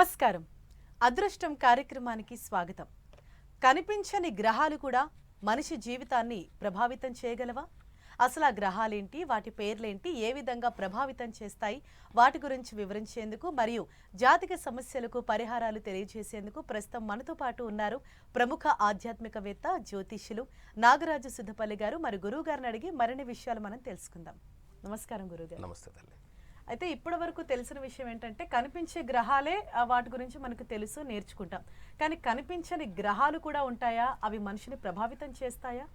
నమస్కారం. అదృష్టం కార్యక్రమానికి స్వాగతం. కనిపించని గ్రహాలు కూడా మనిషి జీవితాన్ని ప్రభావితం చేయగలవా? అసలు ఆ గ్రహాలేంటి? వాటి పేర్లేంటి? ఏ విధంగా ప్రభావితం చేస్తాయి? వాటి గురించి వివరించేందుకు మరియు జాతిక సమస్యలకు పరిహారాలు తెలియజేసేందుకు ప్రస్తుతం మనతో పాటు ఉన్నారు ప్రముఖ ఆధ్యాత్మికవేత్త జ్యోతిష్యులు నాగరాజు సిద్ధపల్లి గారు. మరి గురువు గారిని అడిగి మరిన్ని విషయాలు మనం తెలుసుకుందాం. నమస్కారం గురుగారు నమస్తే తల్లి. అయితే ఇప్పటి వరకు తెలిసిన విషయం ఏంటంటే కనిపించే గ్రహాలే వాటి గురించి మనకు తెలుసు నేర్చుకుంటాం. కానీ కనిపించని గ్రహాలు కూడా ఉంటాయా? అవి మనిషిని ప్రభావితం చేస్తాయా?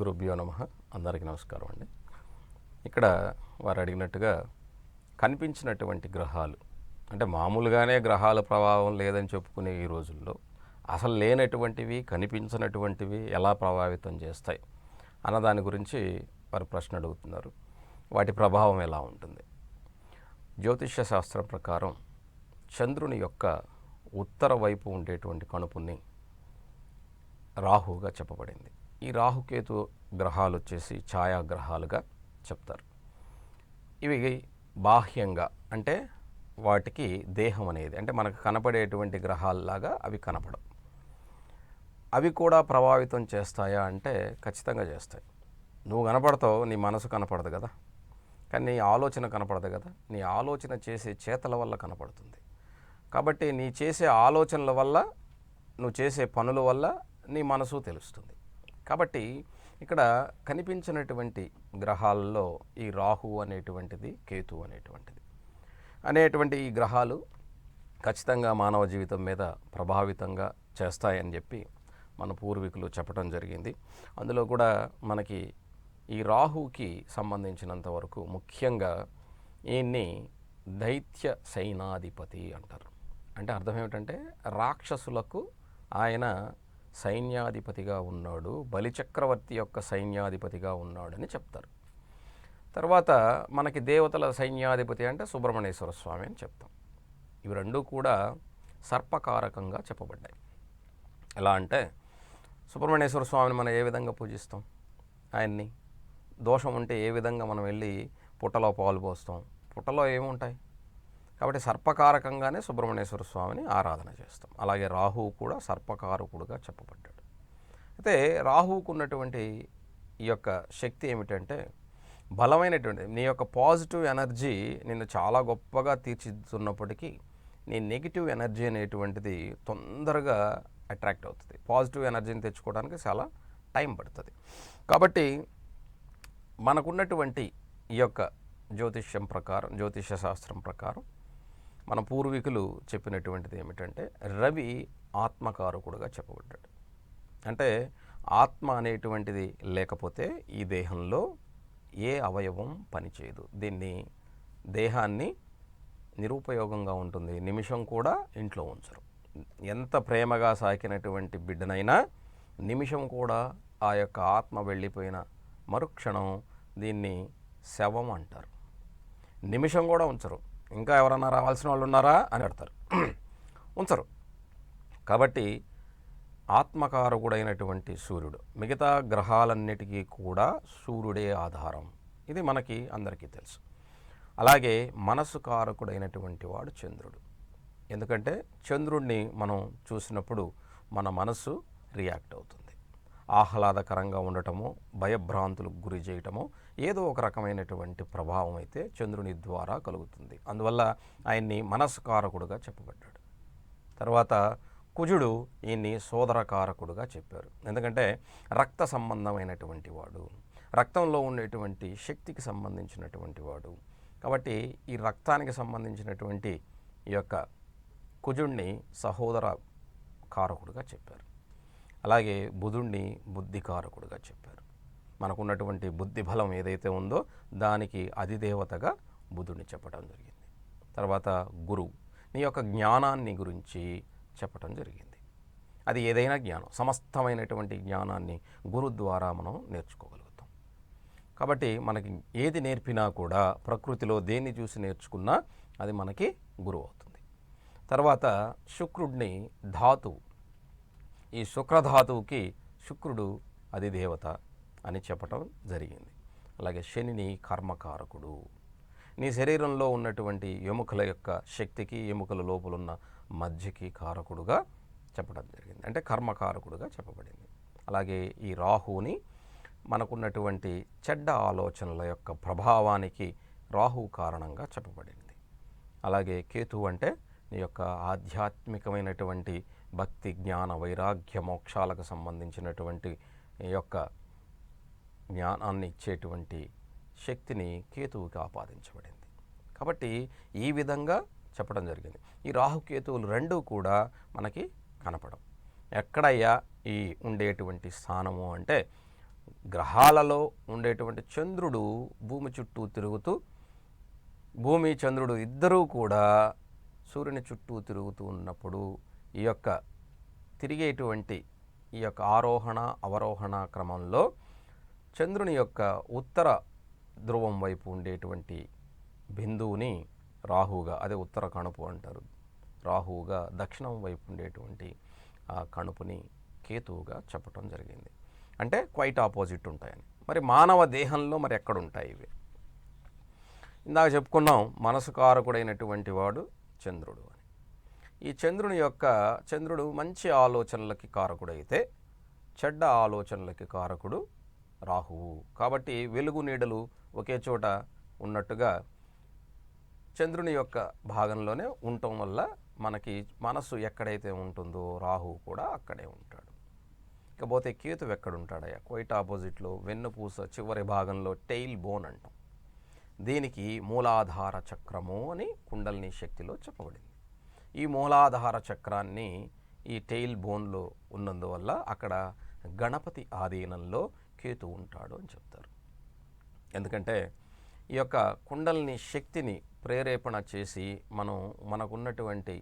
గురుభ్యో నమ. అందరికీ నమస్కారం అండి. ఇక్కడ వారు అడిగినట్టుగా కనిపించినటువంటి గ్రహాలు అంటే మామూలుగానే గ్రహాల ప్రభావం లేదని చెప్పుకునే ఈ రోజుల్లో అసలు లేనటువంటివి కనిపించినటువంటివి ఎలా ప్రభావితం చేస్తాయి? అన్న దాని గురించి వారు ప్రశ్న అడుగుతున్నారు. వాటి ప్రభావం ఎలా ఉంటుంది? జ్యోతిష్య శాస్త్రం ప్రకారం చంద్రుని యొక్క ఉత్తర వైపు ఉండేటువంటి కణుపుని రాహుగా చెప్పబడింది. ఈ రాహుకేతు గ్రహాలు వచ్చేసి ఛాయాగ్రహాలుగా చెప్తారు. ఇవి బాహ్యంగా అంటే వాటికి దేహం అనేది అంటే మనకు కనపడేటువంటి గ్రహాల్లాగా అవి కనపడవు. అవి కూడా ప్రభావితం చేస్తాయా అంటే ఖచ్చితంగా చేస్తాయి. నువ్వు కనపడతావు నీ మనసు కనపడదు కదా? కానీ నీ ఆలోచన కనపడదు కదా. నీ ఆలోచన చేసే చేతల వల్ల కనపడుతుంది. కాబట్టి నీ చేసే ఆలోచనల వల్ల నువ్వు చేసే పనుల వల్ల నీ మనసు తెలుస్తుంది. కాబట్టి ఇక్కడ కనిపించినటువంటి గ్రహాల్లో ఈ రాహు అనేటువంటిది కేతు అనేటువంటిది. అనేటువంటి ఈ గ్రహాలు ఖచ్చితంగా మానవ జీవితం మీద ప్రభావితంగా చేస్తాయని చెప్పి మన పూర్వీకులు చెప్పడం జరిగింది. అందులో కూడా మనకి ఈ రాహుకి సంబంధించినంత వరకు ముఖ్యంగా ఈయన్ని దైత్య సైనాధిపతి అంటారు. అంటే అర్థం ఏమిటంటే రాక్షసులకు ఆయన సైన్యాధిపతిగా ఉన్నాడు బలిచక్రవర్తి యొక్క సైన్యాధిపతిగా ఉన్నాడని చెప్తారు. తర్వాత మనకి దేవతల సైన్యాధిపతి అంటే సుబ్రహ్మణ్యేశ్వర స్వామి అని చెప్తాం. ఇవి రెండూ కూడా సర్పకారకంగా చెప్పబడ్డాయి. ఎలా అంటే సుబ్రహ్మణ్యేశ్వర స్వామిని మనం ఏ విధంగా పూజిస్తాం? ఆయన్ని దోషం ఉంటే ఏ విధంగా మనం వెళ్ళి పుట్టలో పాలు పోస్తాం? పుట్టలో ఏముంటాయి? కాబట్టి సర్పకారకంగానే సుబ్రహ్మణ్యేశ్వర స్వామిని ఆరాధన చేస్తాం. అలాగే రాహువు కూడా సర్పకారకుడుగా చెప్పబడ్డాడు. అయితే రాహువుకు ఉన్నటువంటి ఈ యొక్క శక్తి ఏమిటంటే బలమైనటువంటి నీ యొక్క పాజిటివ్ ఎనర్జీ నిన్ను చాలా గొప్పగా తీర్చిదిద్దుతున్నప్పటికీ నీ నెగిటివ్ ఎనర్జీ అనేటువంటిది తొందరగా అట్రాక్ట్ అవుతుంది. పాజిటివ్ ఎనర్జీని తెచ్చుకోవడానికి చాలా టైం పడుతుంది. కాబట్టి మనకున్నటువంటి ఈ యొక్క జ్యోతిష్యం ప్రకారం జ్యోతిష శాస్త్రం ప్రకారం మన పూర్వీకులు చెప్పినటువంటిది ఏమిటంటే రవి ఆత్మకారకుడుగా చెప్పబడ్డాడు. అంటే ఆత్మ అనేటువంటిది లేకపోతే ఈ దేహంలో ఏ అవయవం పనిచేయదు. దీన్ని దేహాన్ని నిరుపయోగంగా ఉంటుంది. నిమిషం కూడా ఇంట్లో ఉంచరు. ఎంత ప్రేమగా సాకినటువంటి బిడ్డనైనా నిమిషం కూడా ఆ యొక్క ఆత్మ వెళ్ళిపోయిన మరుక్షణం దీన్ని శవం అంటారు. నిమిషం కూడా ఉంచరు. ఇంకా ఎవరన్నా రావాల్సిన వాళ్ళు ఉన్నారా అని అడతారు ఉంచరు. కాబట్టి ఆత్మకారకుడైనటువంటి సూర్యుడు మిగతా గ్రహాలన్నిటికీ కూడా సూర్యుడే ఆధారం. ఇది మనకి అందరికీ తెలుసు. అలాగే మనసు కారకుడైనటువంటి వాడు చంద్రుడు. ఎందుకంటే చంద్రుడిని మనం చూసినప్పుడు మన మనసు రియాక్ట్ అవుతుంది. ఆహ్లాదకరంగా ఉండటము భయభ్రాంతులకు గురి చేయటము ఏదో ఒక రకమైనటువంటి ప్రభావం అయితే చంద్రుని ద్వారా కలుగుతుంది. అందువల్ల ఆయన్ని మనస్కారకుడుగా చెప్పబడ్డాడు. తర్వాత కుజుడు ఈయన్ని సోదరకారకుడుగా చెప్పారు. ఎందుకంటే రక్త సంబంధమైనటువంటి వాడు రక్తంలో ఉండేటువంటి శక్తికి సంబంధించినటువంటి వాడు. కాబట్టి ఈ రక్తానికి సంబంధించినటువంటి ఈ యొక్క కుజుణ్ణి సహోదర కారకుడుగా చెప్పారు. అలాగే బుధుణ్ణి బుద్ధికారకుడుగా చెప్పారు. మనకున్నటువంటి బుద్ధి బలం ఏదైతే ఉందో దానికి అధిదేవతగా బుధుడిని చెప్పడం జరిగింది. తర్వాత గురువు నీ యొక్క జ్ఞానాన్ని గురించి చెప్పటం జరిగింది. అది ఏదైనా జ్ఞానం సమస్తమైనటువంటి జ్ఞానాన్ని గురు ద్వారా మనం నేర్చుకోగలుగుతాం. కాబట్టి మనకి ఏది నేర్పినా కూడా ప్రకృతిలో దేన్ని చూసి నేర్చుకున్నా అది మనకి గురువు అవుతుంది. తర్వాత శుక్రుడిని ధాతువు ఈ శుక్రధాతువుకి శుక్రుడు అధిదేవత అని చెప్పటం జరిగింది. అలాగే శనిని కర్మకారకుడు. నీ శరీరంలో ఉన్నటువంటి ఎముకల యొక్క శక్తికి ఎముకల లోపలున్న మధ్యకి కారకుడుగా చెప్పడం జరిగింది. అంటే కర్మకారకుడుగా చెప్పబడింది. అలాగే ఈ రాహుని మనకున్నటువంటి చెడ్డ ఆలోచనల యొక్క ప్రభావానికి రాహు కారణంగా చెప్పబడింది. అలాగే కేతు అంటే నీ యొక్క ఆధ్యాత్మికమైనటువంటి భక్తి జ్ఞాన వైరాగ్య మోక్షాలకు సంబంధించినటువంటి ఈ యొక్క జ్ఞానాన్ని ఇచ్చేటువంటి శక్తిని కేతువుకి ఆపాదించబడింది. కాబట్టి ఈ విధంగా చెప్పడం జరిగింది. ఈ రాహుకేతువులు రెండూ కూడా మనకి కనపడం. ఎక్కడయ్యా ఈ ఉండేటువంటి స్థానము అంటే గ్రహాలలో ఉండేటువంటి చంద్రుడు భూమి చుట్టూ తిరుగుతూ భూమి చంద్రుడు ఇద్దరూ కూడా సూర్యుని చుట్టూ తిరుగుతూ ఉన్నప్పుడు ఈ యొక్క తిరిగేటువంటి ఈ యొక్క ఆరోహణ అవరోహణ క్రమంలో చంద్రుని యొక్క ఉత్తర ధ్రువం వైపు ఉండేటువంటి బిందువుని రాహువుగా అదే ఉత్తర కణుపు అంటారు రాహువుగా దక్షిణం వైపు ఉండేటువంటి ఆ కణుపుని కేతువుగా చెప్పటం జరిగింది. అంటే క్వైట్ ఆపోజిట్ ఉంటాయని. మరి మానవ దేహంలో మరి ఎక్కడ ఉంటాయి ఇవి? ఇందాక చెప్పుకున్నాం మనసు కారకుడైనటువంటి వాడు చంద్రుడు. ఈ చంద్రుని యొక్క చంద్రుడు మంచి ఆలోచనలకి కారకుడైతే చెడ్డ ఆలోచనలకి కారకుడు రాహువు. కాబట్టి వెలుగు నీడలు ఒకే చోట ఉన్నట్టుగా చంద్రుని యొక్క భాగంలోనే ఉండటం వల్ల మనకి మనసు ఎక్కడైతే ఉంటుందో రాహువు కూడా అక్కడే ఉంటాడు. ఇకపోతే కేతు ఎక్కడ ఉంటాడయ్యా క్వైట్ ఆపోజిట్లో వెన్నుపూస చివరి భాగంలో టెయిల్ బోన్ అంటాం. దీనికి మూలాధార చక్రము అని కుండలిని శక్తిలో చెప్పబడింది. ఈ మూలాధార చక్రాన్ని ఈ టెయిల్ బోన్లో ఉన్నందువల్ల అక్కడ గణపతి ఆధీనంలో కేతు ఉంటాడు అని చెప్తారు. ఎందుకంటే ఈ యొక్క కుండల్ని శక్తిని ప్రేరేపణ చేసి మనం మనకున్నటువంటి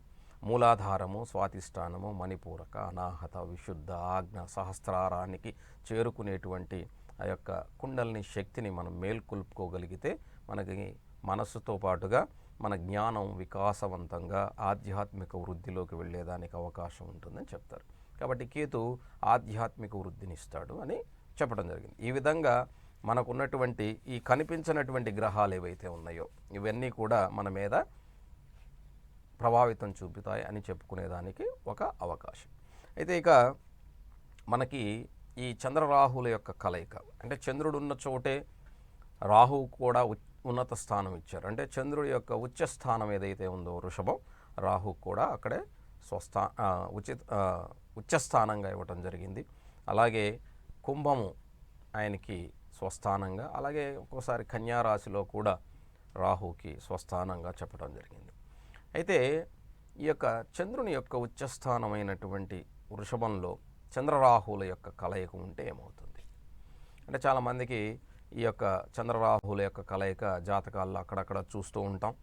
మూలాధారము స్వాతిష్టానము మణిపూరక అనాహత విశుద్ధ ఆజ్ఞ సహస్రారానికి చేరుకునేటువంటి ఆ యొక్క కుండల్ని శక్తిని మనం మేల్కొల్పుకోగలిగితే మనకి మనస్సుతో పాటుగా మన జ్ఞానం వికాసవంతంగా ఆధ్యాత్మిక వృద్ధిలోకి వెళ్ళేదానికి అవకాశం ఉంటుందని చెప్తారు. కాబట్టి కేతు ఆధ్యాత్మిక వృద్ధిని ఇస్తాడు అని చెప్పడం జరిగింది. ఈ విధంగా మనకున్నటువంటి ఈ కనిపించినటువంటి గ్రహాలు ఏవైతే ఉన్నాయో ఇవన్నీ కూడా మన మీద ప్రభావితం చూపుతాయి అని చెప్పుకునేదానికి ఒక అవకాశం. అయితే ఇక మనకి ఈ చంద్రరాహుల యొక్క కలయిక అంటే చంద్రుడు ఉన్న చోటే రాహువు కూడా ఉన్నత స్థానం ఇచ్చారు. అంటే చంద్రుడి యొక్క ఉచ్చ స్థానం ఏదైతే ఉందో వృషభం రాహు కూడా అక్కడే స్వస్థా ఉచిత ఆ, ఉచ్చస్థానంగా ఇవ్వటం జరిగింది. అలాగే కుంభము ఆయనకి స్వస్థానంగా అలాగే ఒక్కోసారి కన్యారాశిలో కూడా రాహుకి స్వస్థానంగా చెప్పడం జరిగింది. అయితే ఈ యొక్క చంద్రుని యొక్క ఉచ్చస్థానమైనటువంటి వృషభంలో చంద్రరాహుల యొక్క కలయిక ఉంటే ఏమవుతుంది? అంటే చాలామందికి ఈ యొక్క చంద్రరాహుల యొక్క కలయిక జాతకాల్లో అక్కడక్కడ చూస్తూ ఉంటాం.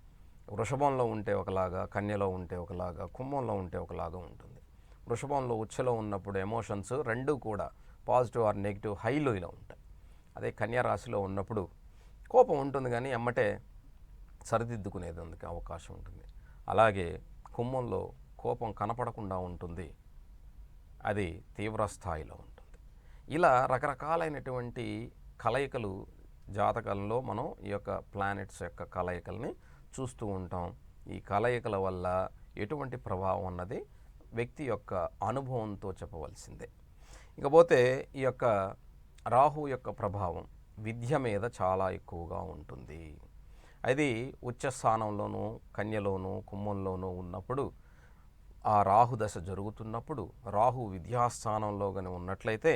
వృషభంలో ఉంటే ఒకలాగా కన్యలో ఉంటే ఒకలాగా కుంభంలో ఉంటే ఒకలాగా ఉంటుంది. వృషభంలో ఉచ్చలో ఉన్నప్పుడు ఎమోషన్స్ రెండు కూడా పాజిటివ్ ఆర్ నెగిటివ్ హైలో ఇలా ఉంటాయి. అదే కన్యా రాశిలో ఉన్నప్పుడు కోపం ఉంటుంది కానీ ఎమ్మటే సరిదిద్దుకునేది అందుకు అవకాశం ఉంటుంది. అలాగే కుంభంలో కోపం కనపడకుండా ఉంటుంది. అది తీవ్ర స్థాయిలో ఉంటుంది. ఇలా రకరకాలైనటువంటి కలయికలు జాతకాలలో మనం ఈ యొక్క ప్లానెట్స్ యొక్క కలయికల్ని చూస్తూ ఉంటాం. ఈ కలయికల వల్ల ఎటువంటి ప్రభావం అన్నది వ్యక్తి యొక్క అనుభవంతో చెప్పవలసిందే. ఇకపోతే ఈ యొక్క రాహు యొక్క ప్రభావం విద్య మీద చాలా ఎక్కువగా ఉంటుంది. అది ఉచ్చస్థానంలోనూ కన్యలోనూ కుమ్మంలోనూ ఉన్నప్పుడు ఆ రాహు దశ జరుగుతున్నప్పుడు రాహు విద్యాస్థానంలో కానీ ఉన్నట్లయితే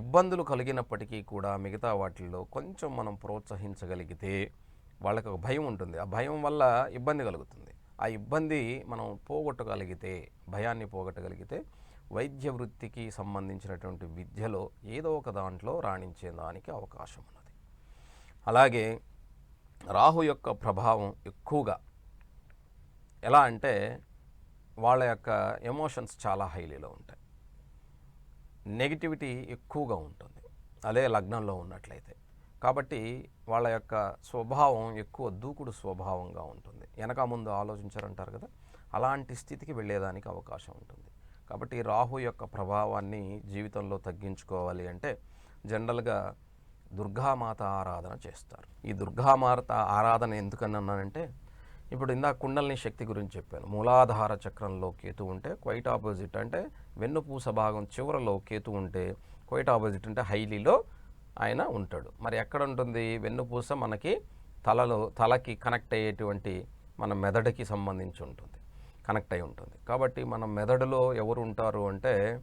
ఇబ్బందులు కలిగినప్పటికీ కూడా మిగతా వాటిల్లో కొంచెం మనం ప్రోత్సహించగలిగితే వాళ్ళకి ఒక భయం ఉంటుంది. ఆ భయం వల్ల ఇబ్బంది కలుగుతుంది. ఆ ఇబ్బంది మనం పోగొట్టగలిగితే భయాన్ని పోగొట్టగలిగితే వైద్య వృత్తికి సంబంధించినటువంటి విద్యలో ఏదో ఒక దాంట్లో రాణించే దానికి అవకాశం ఉన్నది. అలాగే రాహు యొక్క ప్రభావం ఎక్కువగా ఎలా అంటే వాళ్ళ యొక్క ఎమోషన్స్ చాలా హైలీలో ఉంటాయి. నెగిటివిటీ ఎక్కువగా ఉంటుంది. అదే లగ్నంలో ఉన్నట్లయితే. కాబట్టి వాళ్ళ యొక్క స్వభావం ఎక్కువ దూకుడు స్వభావంగా ఉంటుంది. వెనక ముందు ఆలోచించారంటారు కదా? అలాంటి స్థితికి వెళ్ళేదానికి అవకాశం ఉంటుంది. కాబట్టి రాహు యొక్క ప్రభావాన్ని జీవితంలో తగ్గించుకోవాలి అంటే జనరల్గా దుర్గామాత ఆరాధన చేస్తారు. ఈ దుర్గామాత ఆరాధన ఎందుకన్నానంటే ఇప్పుడు ఇందాక కుండలిని శక్తి గురించి చెప్పాను. మూలాధార చక్రంలో కేతు ఉంటే క్వైట్ ఆపోజిట్ అంటే వెన్నుపూస భాగం చివరలో కేతు ఉంటే క్వైట్ ఆపోజిట్ అంటే హైలీలో ఆయన ఉంటాడు. మరి ఎక్కడ ఉంటుంది? వెన్నుపూస మనకి తలలో తలకి కనెక్ట్ అయ్యేటువంటి మన మెదడుకి సంబంధించి ఉంటుంది. కనెక్ట్ అయి ఉంటుంది. కాబట్టి మన మెదడులో ఎవరు ఉంటారు అంటే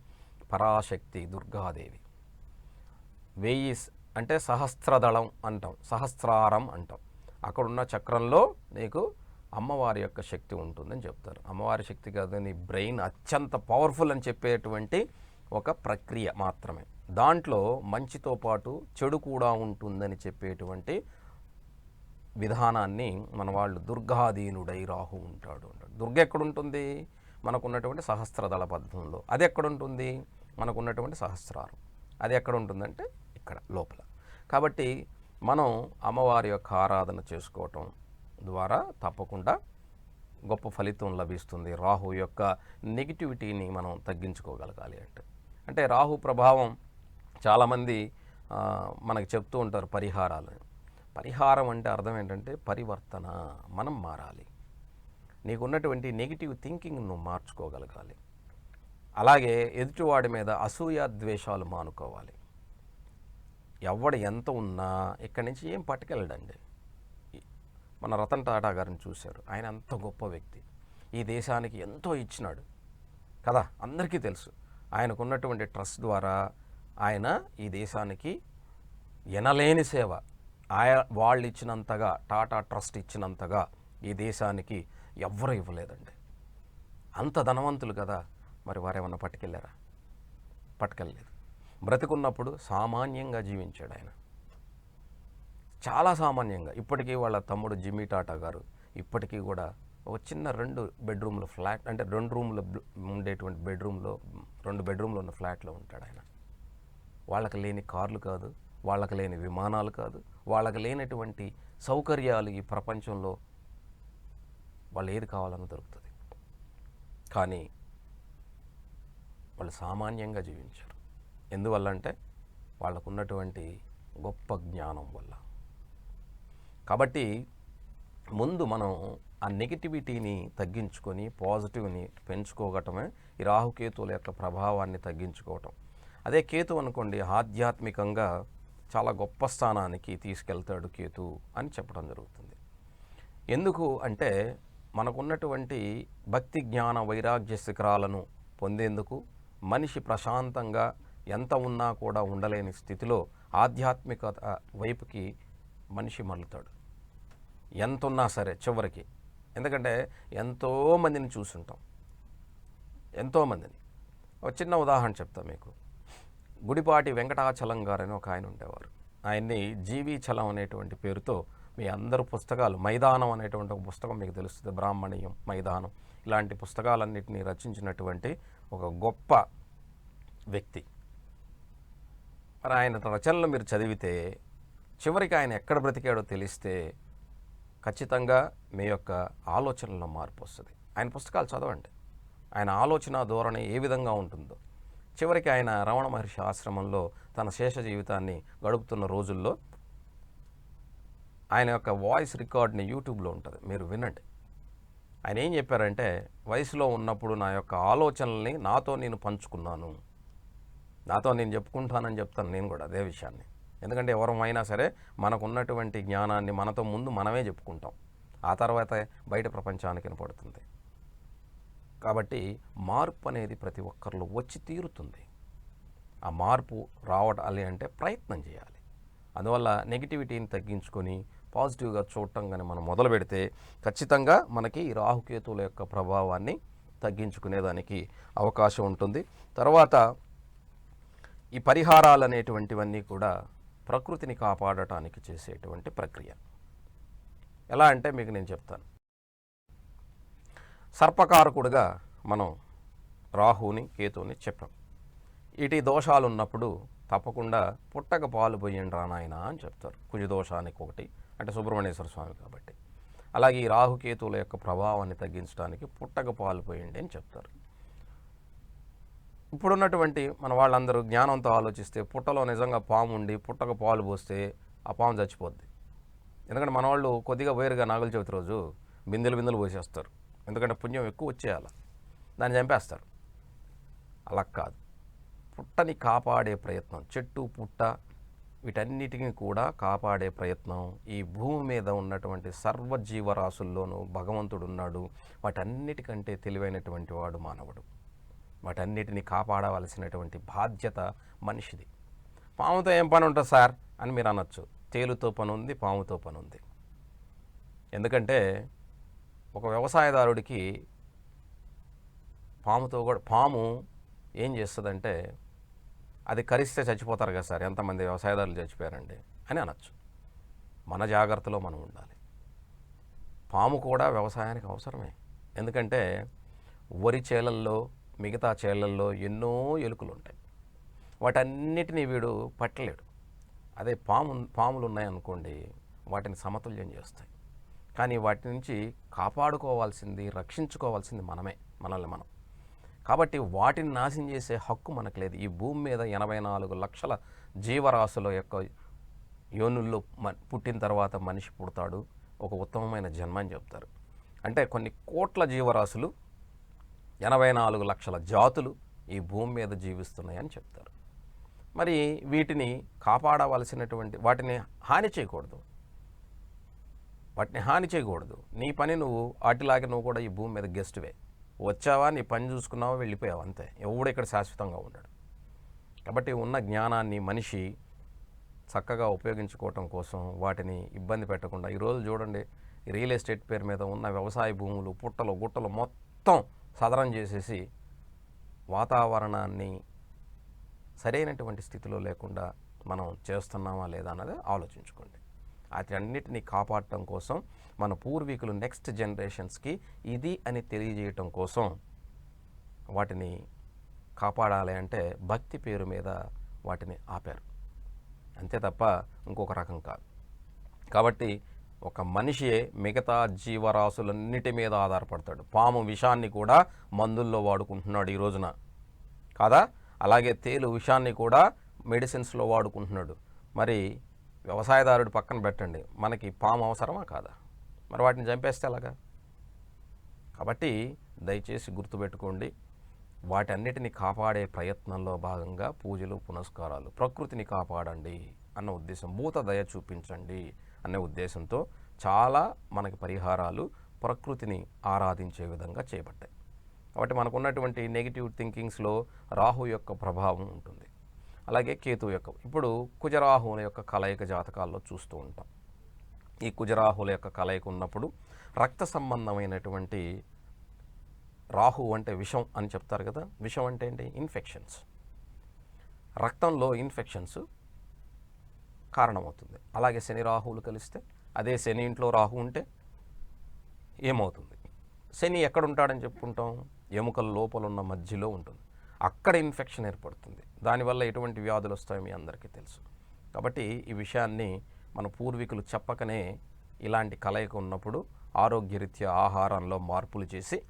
పరాశక్తి దుర్గాదేవి. వెయ్యి అంటే సహస్రదళం అంటాం. సహస్రారం అంటాం. అక్కడున్న చక్రంలో నీకు అమ్మవారి యొక్క శక్తి ఉంటుందని చెప్తారు. అమ్మవారి శక్తి కాదు నీ బ్రెయిన్ అత్యంత పవర్ఫుల్ అని చెప్పేటువంటి ఒక ప్రక్రియ మాత్రమే. దాంట్లో మంచితో పాటు చెడు కూడా ఉంటుందని చెప్పేటువంటి విధానాన్ని మన వాళ్ళు దుర్గాధీనుడై రాహు ఉంటాడు అంటాడు. దుర్గ ఎక్కడుంటుంది? మనకున్నటువంటి సహస్రదళ పద్మంలో అది ఎక్కడుంటుంది? మనకున్నటువంటి సహస్రారం. అది ఎక్కడ ఉంటుందంటే ఇక్కడ లోపల. కాబట్టి మనం అమ్మవారి యొక్క ఆరాధన చేసుకోవటం ద్వారా తప్పకుండా గొప్ప ఫలితం లభిస్తుంది. రాహు యొక్క నెగిటివిటీని మనం తగ్గించుకోగలగాలి అంటే. అంటే రాహు ప్రభావం చాలామంది మనకు చెప్తూ ఉంటారు పరిహారాలు. పరిహారం అంటే అర్థం ఏంటంటే పరివర్తన మనం మారాలి. నీకున్నటువంటి నెగిటివ్ థింకింగ్ నువ్వు మార్చుకోగలగాలి. అలాగే ఎదుటివాడి మీద అసూయ ద్వేషాలు మానుకోవాలి. ఎవడు ఎంత ఉన్నా ఇక్కడి నుంచి ఏం పట్టుకెళ్ళడండి. మన రతన్ టాటా గారిని చూశారు. ఆయన అంత గొప్ప వ్యక్తి. ఈ దేశానికి ఎంతో ఇచ్చినాడు. కదా? అందరికీ తెలుసు. ఆయనకున్నటువంటి ట్రస్ట్ ద్వారా ఆయన ఈ దేశానికి ఎనలేని సేవ. ఆయ వాళ్ళు ఇచ్చినంతగా టాటా ట్రస్ట్ ఇచ్చినంతగా ఈ దేశానికి ఎవరు ఇవ్వలేదండి. అంత ధనవంతులు కదా? మరి వారేమన్నా పట్టుకెళ్ళారా? పట్టుకెళ్ళలేదు. బ్రతికున్నప్పుడు సామాన్యంగా జీవించాడు ఆయన. చాలా సామాన్యంగా. ఇప్పటికీ వాళ్ళ తమ్ముడు జిమ్మీ టాటా గారు ఇప్పటికీ కూడా ఒక చిన్న రెండు బెడ్రూమ్ల ఫ్లాట్ అంటే రెండు రూమ్లు ఉండేటువంటి బెడ్రూమ్లో రెండు బెడ్రూమ్లో ఉన్న ఫ్లాట్లో ఉంటాడు ఆయన. వాళ్ళకి లేని కార్లు కాదు వాళ్ళకి లేని విమానాలు కాదు వాళ్ళకి లేనటువంటి సౌకర్యాలు ఈ ప్రపంచంలో వాళ్ళు ఏది కావాలన్నా దొరుకుతుంది. కానీ వాళ్ళు సామాన్యంగా జీవించారు. ఎందువల్ల అంటే వాళ్ళకున్నటువంటి గొప్ప జ్ఞానం వల్ల. కాబట్టి ముందు మనం ఆ నెగిటివిటీని తగ్గించుకొని పాజిటివ్ని పెంచుకోవటమే ఈ రాహుకేతువుల యొక్క ప్రభావాన్ని తగ్గించుకోవటం. అదే కేతు అనుకోండి ఆధ్యాత్మికంగా చాలా గొప్ప స్థానానికి తీసుకెళ్తాడు కేతు అని చెప్పడం జరుగుతుంది. ఎందుకు అంటే మనకున్నటువంటి భక్తి జ్ఞాన వైరాగ్య శిఖరాలను పొందేందుకు మనిషి ప్రశాంతంగా ఎంత ఉన్నా కూడా ఉండలేని స్థితిలో ఆధ్యాత్మికత వైపుకి మనిషి మళ్ళుతాడు ఎంత ఉన్నా సరే చివరికి. ఎందుకంటే ఎంతోమందిని చూసుంటాం. ఎంతోమందిని ఒక చిన్న ఉదాహరణ చెప్తా మీకు. గుడిపాటి వెంకటాచలం గారని ఒక ఆయన ఉండేవారు. ఆయన్ని జీవి చలం అనేటువంటి పేరుతో మీ అందరు పుస్తకాలు మైదానం అనేటువంటి ఒక పుస్తకం మీకు తెలుస్తుంది. బ్రాహ్మణీయం మైదానం. ఇలాంటి పుస్తకాలన్నింటినీ రచించినటువంటి ఒక గొప్ప వ్యక్తి. మరి ఆయన రచనలు మీరు చదివితే చివరికి ఆయన ఎక్కడ బ్రతికాడో తెలిస్తే ఖచ్చితంగా మీ యొక్క ఆలోచనలో మార్పు వస్తుంది. ఆయన పుస్తకాలు చదవండి. ఆయన ఆలోచన ధోరణి ఏ విధంగా ఉంటుందో. చివరికి ఆయన రమణ మహర్షి ఆశ్రమంలో తన శేష జీవితాన్ని గడుపుతున్న రోజుల్లో ఆయన యొక్క వాయిస్ రికార్డ్ని యూట్యూబ్లో ఉంటుంది. మీరు వినండి. ఆయన ఏం చెప్పారంటే వయసులో ఉన్నప్పుడు నా యొక్క ఆలోచనల్ని నాతో నేను పంచుకున్నాను. నాతో నేను చెప్పుకుంటానని చెప్తాను నేను కూడా అదే విషయాన్ని. ఎందుకంటే ఎవరమైనా సరే మనకు ఉన్నటువంటి జ్ఞానాన్ని మనతో ముందు మనమే చెప్పుకుంటాం. ఆ తర్వాత బయట ప్రపంచానికి కనపడుతుంది కాబట్టి మార్పు అనేది ప్రతి ఒక్కరిలో వచ్చి తీరుతుంది. ఆ మార్పు రావటాలి అంటే ప్రయత్నం చేయాలి. అందువల్ల నెగిటివిటీని తగ్గించుకొని పాజిటివ్గా చూడటం కానీ మనం మొదలు పెడితే ఖచ్చితంగా మనకి ఈ రాహుకేతువుల యొక్క ప్రభావాన్ని తగ్గించుకునేదానికి అవకాశం ఉంటుంది. తర్వాత ఈ పరిహారాలు అనేటువంటివన్నీ కూడా ప్రకృతిని కాపాడటానికి చేసేటువంటి ప్రక్రియ. ఎలా అంటే మీకు నేను చెప్తాను. సర్పకారకుడుగా మనం రాహుని కేతుని చెప్పాం. ఇటు దోషాలు ఉన్నప్పుడు తప్పకుండా పుట్టక పాలు పోయండి రా నాయనా అని చెప్తారు. కుజదోషానికి ఒకటి అంటే సుబ్రహ్మణ్యేశ్వర స్వామి కాబట్టి. అలాగే ఈ రాహుకేతువుల యొక్క ప్రభావాన్ని తగ్గించడానికి పుట్టక పాలు పోయండి అని చెప్తారు. ఇప్పుడున్నటువంటి మన వాళ్ళందరూ జ్ఞానంతో ఆలోచిస్తే పుట్టలో నిజంగా పాము ఉండి పుట్టకు పాలు పోస్తే ఆ పాము చచ్చిపోద్ది. ఎందుకంటే మన వాళ్ళు కొద్దిగా వేరుగా నాగుల చవితి రోజు బిందెలు బిందెలు పోసేస్తారు. ఎందుకంటే పుణ్యం ఎక్కువ వచ్చేయాల. దాన్ని చంపేస్తారు. అలా కాదు. పుట్టని కాపాడే ప్రయత్నం చెట్టు పుట్ట వీటన్నిటిని కూడా కాపాడే ప్రయత్నం ఈ భూమి మీద ఉన్నటువంటి సర్వజీవరాశుల్లోనూ భగవంతుడు ఉన్నాడు వాటన్నిటికంటే తెలివైనటువంటి వాడు మానవుడు. వాటన్నిటిని కాపాడవలసినటువంటి బాధ్యత మనిషిది. పాముతో ఏం పని ఉంటుంది సార్? అని మీరు అనొచ్చు. తేలుతో పని ఉంది పాముతో పని ఉంది. ఎందుకంటే ఒక వ్యవసాయదారుడికి పాముతో కూడా పాము ఏం చేస్తుందంటే అది కరిస్తే చచ్చిపోతారు కదా సార్ ఎంతమంది వ్యవసాయదారులు చచ్చిపోయారండి అని అనొచ్చు. మన జాగ్రత్తలో మనం ఉండాలి. పాము కూడా వ్యవసాయానికి అవసరమే. ఎందుకంటే వరి చేలల్లో మిగతా చేలల్లో ఎన్నో ఎలుకలు ఉంటాయి వాటన్నిటినీ వీడు పట్టలేడు. అదే పాము పాములు ఉన్నాయనుకోండి వాటిని సమతుల్యం చేస్తాయి. కానీ వాటి నుంచి కాపాడుకోవాల్సింది రక్షించుకోవాల్సింది మనమే మనల్ని మనం. కాబట్టి వాటిని నాశనం చేసే హక్కు మనకు లేదు. ఈ భూమి మీద ఎనభై నాలుగు లక్షల జీవరాశుల యొక్క యోనుల్లో మ పుట్టిన తర్వాత మనిషి పుడతాడు. ఒక ఉత్తమమైన జన్మ అని చెప్తారు. అంటే కొన్ని కోట్ల జీవరాశులు ఎనభై నాలుగు లక్షల జాతులు ఈ భూమి మీద జీవిస్తున్నాయని చెప్తారు. మరి వీటిని కాపాడవలసినటువంటి వాటిని హాని చేయకూడదు. వాటిని హాని చేయకూడదు. నీ పని నువ్వు వాటిలాగే నువ్వు కూడా ఈ భూమి మీద గెస్ట్వే. వచ్చావా నీ పని చూసుకున్నావా వెళ్ళిపోయావు అంతే. ఎవడు ఇక్కడ శాశ్వతంగా ఉండడు. కాబట్టి ఉన్న జ్ఞానాన్ని మనిషి చక్కగా ఉపయోగించుకోవటం కోసం వాటిని ఇబ్బంది పెట్టకుండా ఈరోజు చూడండి రియల్ ఎస్టేట్ పేరు మీద ఉన్న వ్యవసాయ భూములు పుట్టలు గుట్టలు మొత్తం సదరం చేసేసి వాతావరణాన్ని సరైనటువంటి స్థితిలో లేకుండా మనం చేస్తున్నామా లేదా అన్నది ఆలోచించుకోండి. వాటి అన్నిటినీ కాపాడటం కోసం మన పూర్వీకులు నెక్స్ట్ జనరేషన్స్కి ఇది అని తెలియజేయటం కోసం వాటిని కాపాడాలి అంటే భక్తి పేరు మీద వాటిని ఆపారు. అంతే తప్ప ఇంకొక రకం కాదు. కాబట్టి ఒక మనిషియే మిగతా జీవరాశులన్నిటి మీద ఆధారపడతాడు. పాము విషాన్ని కూడా మందుల్లో వాడుకుంటున్నాడు ఈ రోజున. కాదా? అలాగే తేలు విషాన్ని కూడా మెడిసిన్స్లో వాడుకుంటున్నాడు. మరి వ్యవసాయదారుడు పక్కన పెట్టండి. మనకి పాము అవసరమా కాదా? మరి వాటిని చంపేస్తే అలాగా కాబట్టి దయచేసి గుర్తుపెట్టుకోండి. వాటన్నిటిని కాపాడే ప్రయత్నంలో భాగంగా పూజలు పునస్కారాలు ప్రకృతిని కాపాడండి అన్న ఉద్దేశం. భూత దయ చూపించండి. అనే ఉద్దేశంతో చాలా మనకి పరిహారాలు ప్రకృతిని ఆరాధించే విధంగా చేపట్టాయి. కాబట్టి మనకున్నటువంటి నెగిటివ్ థింకింగ్స్లో రాహు యొక్క ప్రభావం ఉంటుంది. అలాగే కేతు యొక్క ఇప్పుడు కుజరాహువుల యొక్క కలయిక జాతకాల్లో చూస్తూ ఉంటాం. ఈ కుజరాహుల యొక్క కలయిక ఉన్నప్పుడు రక్త సంబంధమైనటువంటి రాహు అంటే విషం అని చెప్తారు కదా. విషం అంటే ఏంటి? ఇన్ఫెక్షన్స్ రక్తంలో ఇన్ఫెక్షన్స్ కారణమవుతుంది. అలాగే శని రాహువులు కలిస్తే అదే శని ఇంట్లో రాహు ఉంటే ఏమవుతుంది? శని ఎక్కడుంటాడని చెప్పుకుంటాం? ఎముకల లోపల ఉన్న మధ్యలో ఉంటుంది. అక్కడ ఇన్ఫెక్షన్ ఏర్పడుతుంది. దానివల్ల ఎటువంటి వ్యాధులు వస్తాయో మీ అందరికీ తెలుసు. కాబట్టి ఈ విషయాన్ని మన పూర్వీకులు చెప్పకనే ఇలాంటి కలయిక ఉన్నప్పుడు ఆరోగ్యరీత్యా ఆహారంలో మార్పులు చేసి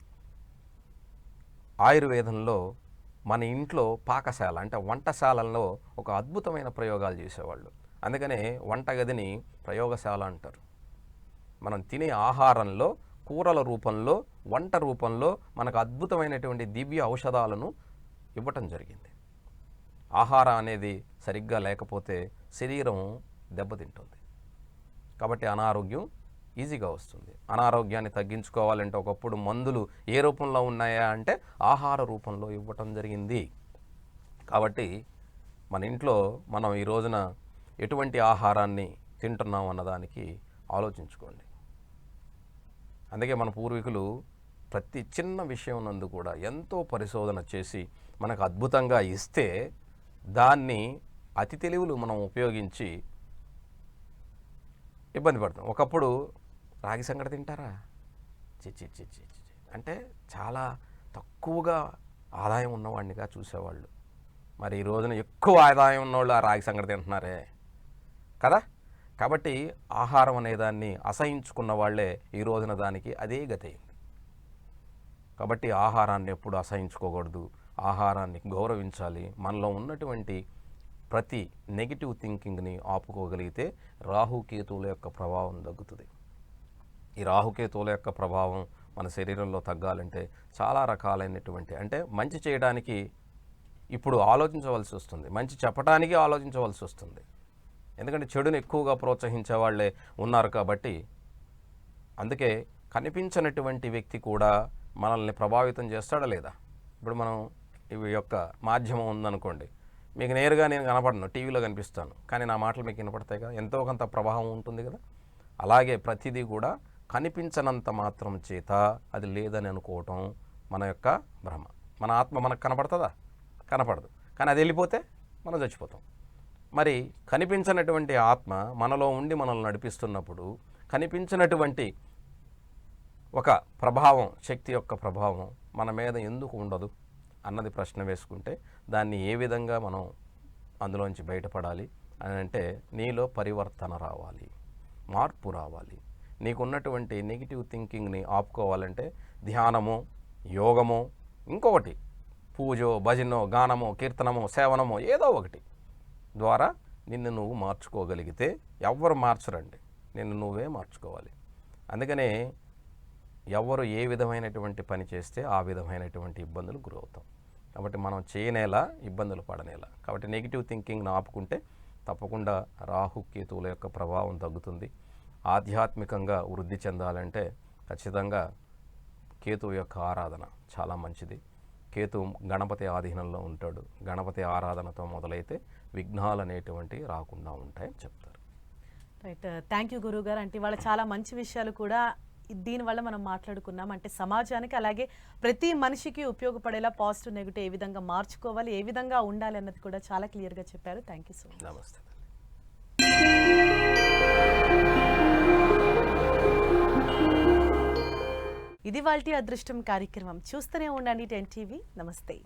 ఆయుర్వేదంలో మన ఇంట్లో పాకశాల అంటే వంటశాలల్లో ఒక అద్భుతమైన ప్రయోగాలు చేసేవాళ్ళు. అందుకనే వంటగదిని ప్రయోగశాల అంటారు. మనం తినే ఆహారంలో కూరల రూపంలో వంట రూపంలో మనకు అద్భుతమైనటువంటి దివ్య ఔషధాలను ఇవ్వటం జరిగింది. ఆహారం అనేది సరిగ్గా లేకపోతే శరీరం దెబ్బతింటుంది. కాబట్టి అనారోగ్యం ఈజీగా వస్తుంది. అనారోగ్యాన్ని తగ్గించుకోవాలంటే ఒకప్పుడు మందులు ఏ రూపంలో ఉన్నాయా అంటే ఆహార రూపంలో ఇవ్వటం జరిగింది. కాబట్టి మన ఇంట్లో మనం ఈ రోజున ఎటువంటి ఆహారాన్ని తింటున్నాం అన్నదానికి ఆలోచించుకోండి. అందుకే మన పూర్వీకులు ప్రతి చిన్న విషయం నందు కూడా ఎంతో పరిశోధన చేసి మనకు అద్భుతంగా ఇస్తే దాన్ని అతి తెలివులు మనం ఉపయోగించి ఇబ్బంది పడతాం. ఒకప్పుడు రాగి సంగటి తింటారా? చిచ్చి చిచ్చి చిచ్చి అంటే చాలా తక్కువగా ఆదాయం ఉన్నవాడినిగా చూసేవాళ్ళు. మరి ఈ రోజున ఎక్కువ ఆదాయం ఉన్నవాళ్ళు ఆ రాగి సంగటి తింటున్నారే? కదా? కాబట్టి ఆహారం అనే దాన్ని అసహించుకున్న వాళ్ళే ఈ రోజున దానికి అదే గతి అయింది. కాబట్టి ఆహారాన్ని ఎప్పుడు అసహించుకోకూడదు. ఆహారాన్ని గౌరవించాలి. మనలో ఉన్నటువంటి ప్రతి నెగిటివ్ థింకింగ్ని ఆపుకోగలిగితే రాహుకేతువుల యొక్క ప్రభావం తగ్గుతుంది. ఈ రాహుకేతువుల యొక్క ప్రభావం మన శరీరంలో తగ్గాలంటే చాలా రకాలైనటువంటి అంటే మంచి చేయడానికి ఇప్పుడు ఆలోచించవలసి వస్తుంది. మంచి చెప్పడానికి ఆలోచించవలసి వస్తుంది. ఎందుకంటే చెడుని ఎక్కువగా ప్రోత్సహించే వాళ్ళే ఉన్నారు కాబట్టి అందుకే కనిపించినటువంటి వ్యక్తి కూడా మనల్ని ప్రభావితం చేస్తాడా లేదా? ఇప్పుడు మనం ఇవి యొక్క మాధ్యమం ఉందనుకోండి. మీకు నేరుగా నేను కనపడను టీవీలో కనిపిస్తాను. కానీ నా మాటలు మీకు వినపడతాయి కదా? ఎంతో కొంత ప్రభావం ఉంటుంది కదా? అలాగే ప్రతిదీ కూడా కనిపించనంత మాత్రం చేత అది లేదని అనుకోవటం మన యొక్క భ్రమ. మన ఆత్మ మనకు కనపడుతుందా? కనపడదు. కానీ అది వెళ్ళిపోతే మనం చచ్చిపోతాం. మరి కనిపించినటువంటి ఆత్మ మనలో ఉండి మనల్ని నడిపిస్తున్నప్పుడు కనిపించినటువంటి ఒక ప్రభావం శక్తి యొక్క ప్రభావం మన మీద ఎందుకు ఉండదు అన్నది ప్రశ్న వేసుకుంటే దాన్ని ఏ విధంగా మనం అందులోంచి బయటపడాలి అని అంటే నీలో పరివర్తన రావాలి మార్పు రావాలి. నీకున్నటువంటి నెగిటివ్ థింకింగ్ని ఆపుకోవాలంటే ధ్యానము యోగము ఇంకొకటి పూజో భజనో గానమో కీర్తనమో సేవనమో ఏదో ఒకటి. ద్వారా నిన్ను నువ్వు మార్చుకోగలిగితే ఎవ్వరు మార్చరండి. నిన్ను నువ్వే మార్చుకోవాలి. అందుకనే ఎవరు ఏ విధమైనటువంటి పని చేస్తే ఆ విధమైనటువంటి ఇబ్బందులు గురవుతాం. కాబట్టి మనం చేయనేలా ఇబ్బందులు పడనేలా. కాబట్టి నెగిటివ్ థింకింగ్ను ఆపుకుంటే తప్పకుండా రాహు కేతువుల యొక్క ప్రభావం తగ్గుతుంది. ఆధ్యాత్మికంగా వృద్ధి చెందాలంటే ఖచ్చితంగా కేతువు యొక్క ఆరాధన చాలా మంచిది. కేతు గణపతి ఆధీనంలో ఉంటాడు. గణపతి ఆరాధనతో మొదలైతే విఘ్నాలు అనేటువంటివి రాకుండా ఉంటాయని చెప్తారు. రైట్. థ్యాంక్ యూ గురువు గారు అంటే ఇవాళ చాలా మంచి విషయాలు కూడా దీనివల్ల మనం మాట్లాడుకున్నాం. అంటే సమాజానికి అలాగే ప్రతి మనిషికి ఉపయోగపడేలా పాజిటివ్ నెగిటివ్ ఏ విధంగా మార్చుకోవాలి ఏ విధంగా ఉండాలి అన్నది కూడా చాలా క్లియర్గా చెప్పారు. Thank you so much. నమస్తే. ఇది వాళ్ళ అదృష్టం కార్యక్రమం. చూస్తూనే ఉండండి టెన్ టీవీ. నమస్తే.